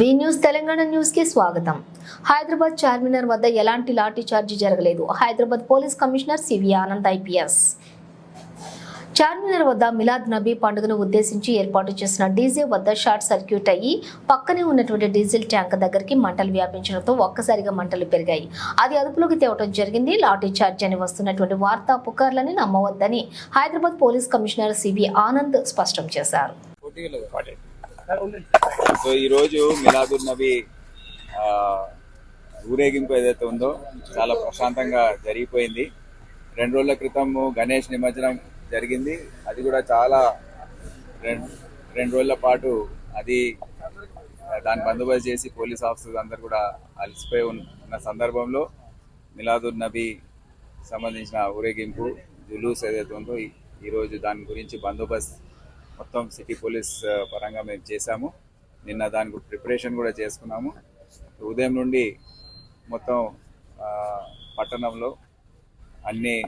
వి news Telangana న్యూస్కి స్వాగతం. హైదరాబాద్ చార్మినార్ వద్ద ఎలాంటి లాఠీ చార్జీ జరగలేదు. Hyderabad police commissioner CV Anand IPS. Charminar వద్ద మిలాద్ నబీ పండుగను ఉద్దేశించి ఏర్పాటు చేసిన డీజే వద్ద షార్ట్ సర్క్యూట్ అయ్యి పక్కనే ఉన్నటువంటి డీజిల్ ట్యాంక్ దగ్గరికి మంటలు వ్యాపించడంతో ఒక్కసారిగా మంటలు పెరిగాయి. అది అదుపులోకి తేవడం జరిగింది. లాఠీ చార్జ్ అని వస్తున్నటువంటి వార్తా పుకార్లని నమ్మవద్దని Hyderabad police commissioner CV Anand స్పష్టం చేశారు. సో ఈరోజు మిలాదుర్ నబీ ఊరేగింపు ఏదైతే ఉందో చాలా ప్రశాంతంగా జరిగిపోయింది. రెండు రోజుల క్రితము గణేష్ నిమజ్జనం జరిగింది. అది కూడా చాలా రెండు రెండు రోజుల పాటు అది దాని బందోబస్తు చేసి పోలీస్ ఆఫీసర్స్ అందరు కూడా అలసిపోయి ఉన్న సందర్భంలో మిలాదుర్ నబీ సంబంధించిన ఊరేగింపు జులూస్ ఏదైతే ఉందో ఈరోజు దాని గురించి బందోబస్తు మొత్తం సిటీ పోలీస్ పరంగా మేము చేశాము. నిన్న దానికి ప్రిపరేషన్ కూడా చేసుకున్నాము. ఉదయం నుండి మొత్తం పట్టణంలో అన్ని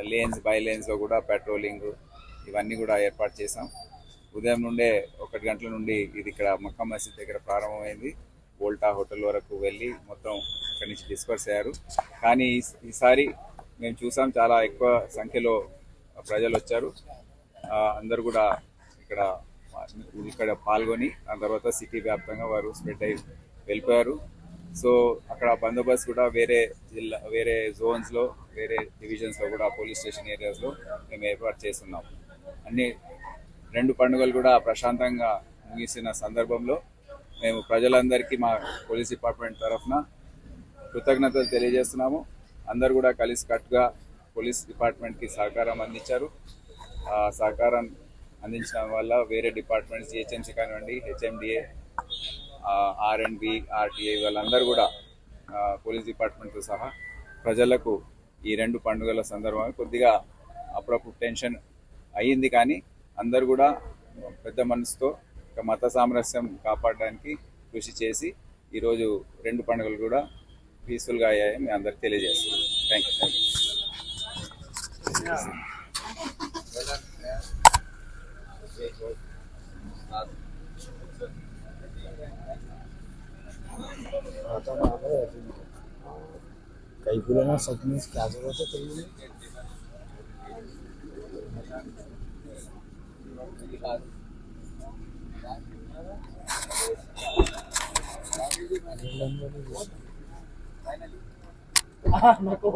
లేన్స్ బై లేన్స్లో కూడా పెట్రోలింగ్ ఇవన్నీ కూడా ఏర్పాటు చేశాం. ఉదయం నుండే ఒకటి గంటల నుండి ఇది ఇక్కడ మక్కా మసీద్ దగ్గర ప్రారంభమైంది. వోల్టా హోటల్ వరకు వెళ్ళి మొత్తం అక్కడి నుంచి డిస్పర్స్ అయ్యారు. కానీ ఈ- ఈసారి మేము చూసాం చాలా ఎక్కువ సంఖ్యలో ప్రజలు వచ్చారు. అందరు కూడా ఇక్కడ ఇక్కడ పాల్గొని ఆ తర్వాత సిటీ వ్యాప్తంగా వారు స్ప్రెడ్ అయి వెళ్ళిపోయారు. సో అక్కడ బందోబస్తు కూడా వేరే జిల్లా వేరే జోన్స్లో వేరే డివిజన్స్లో కూడా పోలీస్ స్టేషన్ ఏరియాస్లో మేము ఏర్పాటు చేస్తున్నాం. అన్ని రెండు పండుగలు కూడా ప్రశాంతంగా ముగిసిన సందర్భంలో మేము ప్రజలందరికీ మా పోలీస్ డిపార్ట్మెంట్ తరఫున కృతజ్ఞతలు తెలియజేస్తున్నాము. అందరు కూడా కలిసి కట్టుగా పోలీస్ డిపార్ట్మెంట్కి సహకారం అందించారు. ఆ సహకారం అందించడం వల్ల వేరే డిపార్ట్మెంట్స్ జిహెచ్ఎంసీ కానివ్వండి HMDA R and B RTA వాళ్ళందరూ కూడా పోలీస్ డిపార్ట్మెంట్తో సహా ప్రజలకు ఈ రెండు పండుగల సందర్భంగా కొద్దిగా అప్పుడప్పుడు టెన్షన్ అయ్యింది కానీ అందరు కూడా పెద్ద మనసుతో ఒక మత సామరస్యం కాపాడడానికి కృషి చేసి ఈరోజు రెండు పండుగలు కూడా పీస్ఫుల్గా అయ్యాయని మీ అందరికి తెలియజేస్తున్నాను. థ్యాంక్ యూ థ్యాంక్ యూ आता मागे काही फुलांना सगळीच गाजर होतं तरी नको